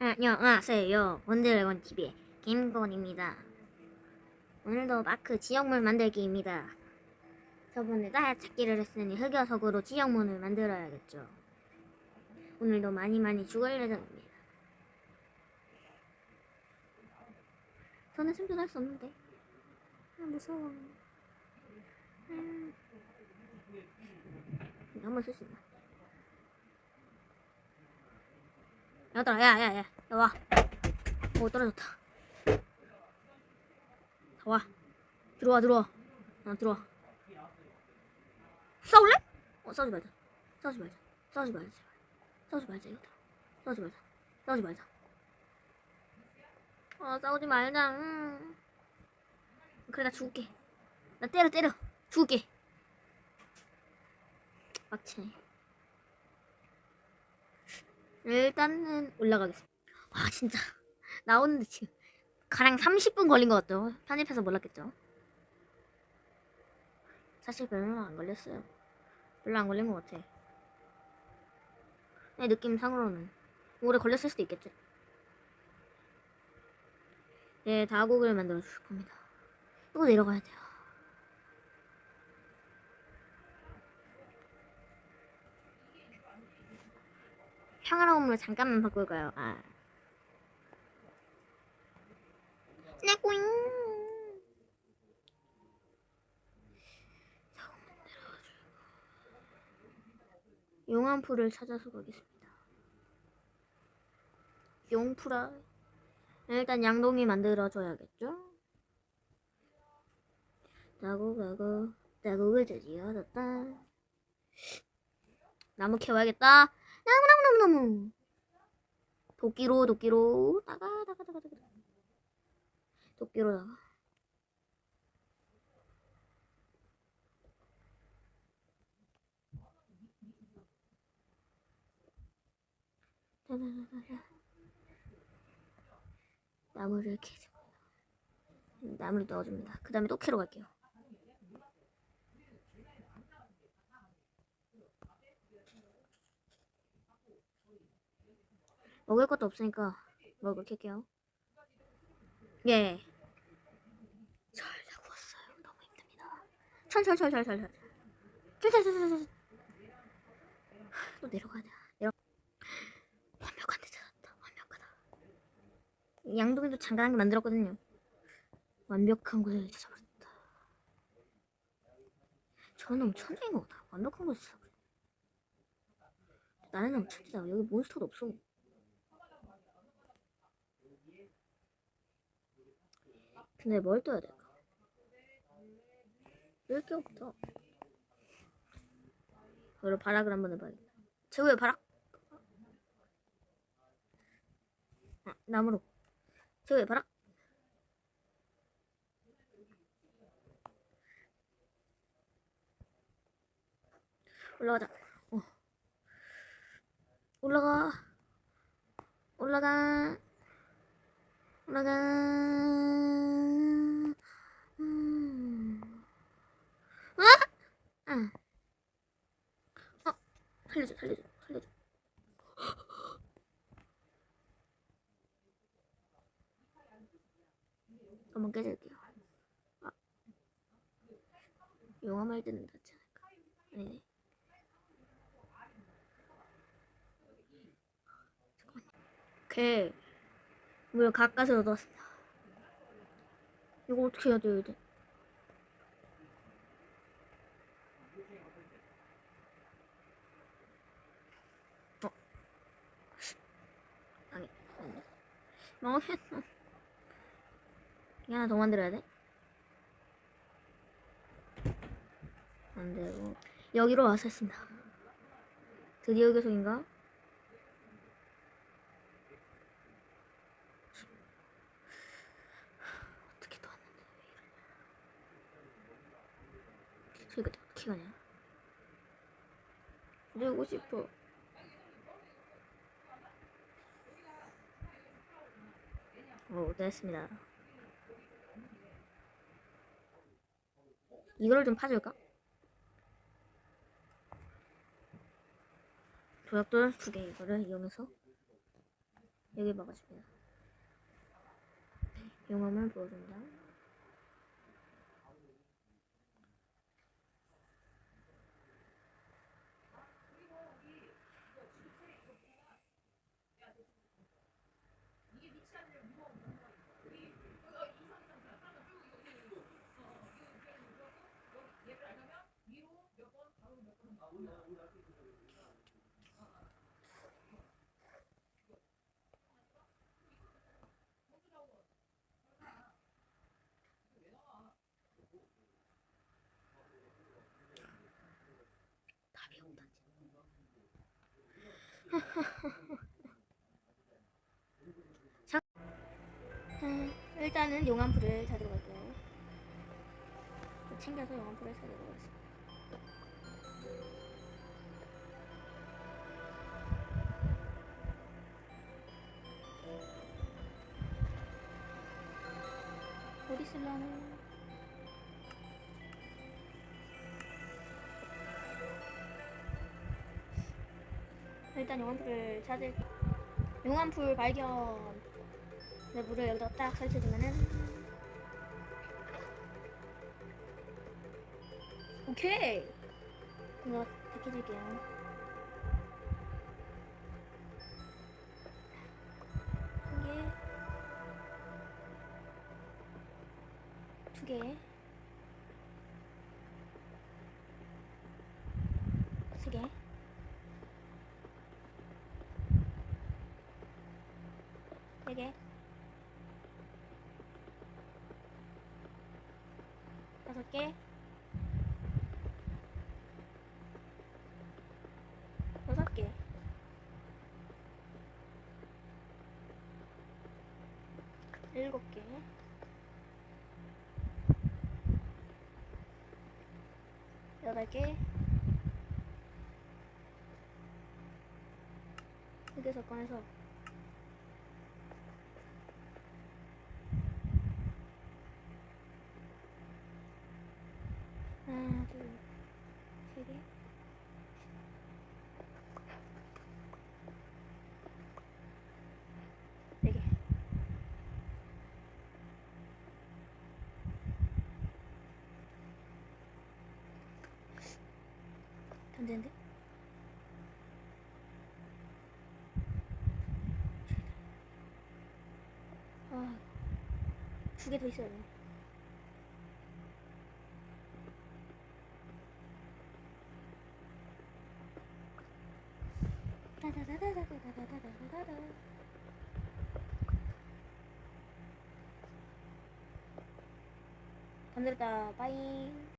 안녕하세요. 원드래곤 TV의 김건입니다. 오늘도 마크 지역문 만들기입니다. 저번에 딸 찾기를 했으니 흑여석으로 지역문을 만들어야겠죠. 오늘도 많이 많이 죽을 예정입니다. 저는 생존할 수 없는데. 아, 무서워. 음. 한번 쓸 수 있나? 얘들아, 야, 야, 야, 야, 와. 오, 떨어졌다. 다 와. 들어와, 들어와. 어, 들어와. 싸울래? 어, 싸우지 말자. 싸우지 말자. 싸우지 말자. 싸우지 말자, 이거다. 싸우지 말자. 싸우지 말자. 어, 싸우지 말자. 음. 그래, 나 죽을게. 나 때려, 때려. 죽을게. 빡치네. 일단은 올라가겠습니다. 와 진짜 나오는데 지금 가량 30분 걸린 것 같죠? 편집해서 몰랐겠죠? 사실 별로 안 걸렸어요. 별로 안 걸린 것 같아. 내 느낌상으로는 오래 걸렸을 수도 있겠지. 네, 다곡을 만들어 줄 겁니다. 또 내려가야 돼요. 평화로움으로 잠깐만 바꿀까요? 아. 네, 꼬잉. 용암풀을 찾아서 가겠습니다. 용풀아. 일단 양동이 만들어줘야겠죠? 나고 가고 나고를 저지어졌다. 나무 캐와야겠다. 나무나무나무나무 도끼로 도끼로. 나가 나가 나가 나가. 도끼로 나가. 나무를 캐서 나무를 넣어줍니다. 그 다음에 또 캐러 갈게요 먹을 것도 없으니까 먹을 캘게요. 예. 잘자고 왔어요. 너무 힘듭니다. 철철철철철철. 철철철철철. 또 내려가야 돼. 내려. 완벽한 데 찾았다. 완벽하다. 양동이도 장난하게 만들었거든요. 완벽한 곳을 찾아버렸다. 저는 너무 천재인 것 같아. 완벽한 곳을 찾아버렸다. 나는 너무 천재다. 여기 몬스터도 없어. 근데 뭘 떠야 될까? 쓸게 없다. 그리고 발악을 한번 해봐야겠다. 최고의 발악! 아, 나무로. 최고의 발악! 올라가자. 어. 올라가. 올라가. 올라가. 음. 아! 아. 어, 살려줘, 살려줘, 살려줘. 한번 깨줄게요. 아. 용암할 때는 낫지 않을까? 아니네. 오케이. 물 가까스로 넣었습니다. 이거 어떻게 해야 돼요, 이제? 어. 아니. 망했어. 이 하나 더 만들어야 돼? 안 되고. 여기로 와서 했습니다. 드디어 교속인가? 어떻게 또 왔는데 왜 이러냐 저기가 어떻게 가냐 내고 싶어 오 됐습니다 이거를 좀 파줄까? 도약돌 두 개 이거를 이용해서 여기 봐가지고 용암을 보여줍니다. 다 일단은 용암풀을 찾으러 갈게요. 챙겨서 용암풀을 찾으러 가겠습니다. 일단 용암풀을 찾을 용암풀 발견 내 물을 여기다 딱 설치해주면은. 오케이! 이거 백해줄게요 다섯 개, 여섯 개, 일곱 개, 여덟 개, 여기서 꺼내서 하나, 둘, 세 개. 네 개. 안 되는데? 아, 두 개 더 있어야 되 오늘따 빠이.